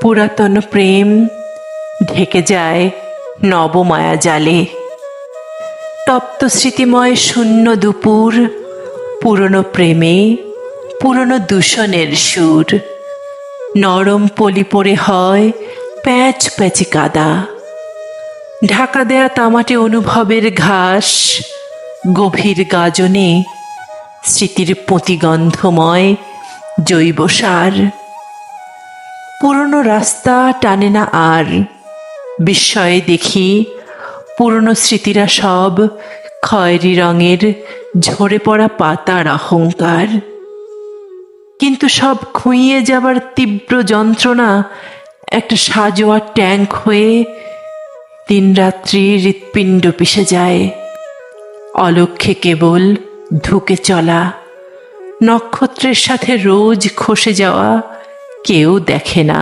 পুরাতন প্রেম ঢেকে যায় নবমায়া জালে। তপ্ত স্মৃতিময় শূন্য দুপুর, পুরনো প্রেমে, পুরনো দূষণের সুর। নরম পলি পড়ে হয় প্যাচ প্যাচে কাদা। ঢাকা দেয়া তামাটে অনুভবের ঘাস, গভীর গাজনে স্মৃতির প্রতিগন্ধময় জৈব সার। পুরনো রাস্তা টানে না আর। বিস্ময়ে দেখি পুরনো স্মৃতিরা সব খয়েরি রঙের ঝরে পড়া পাতার অহংকার কিন্তু সব খুঁইয়ে যাবার তীব্র যন্ত্রণা একটা সাজোয়া ট্যাঙ্ক হয়ে দিনরাত্রি হৃৎপিণ্ড পিষে যায়। অলক্ষ্যে কেবল ধুকে চলা, নক্ষত্রের সাথে রোজ খসে যাওয়া কেউ দেখে না।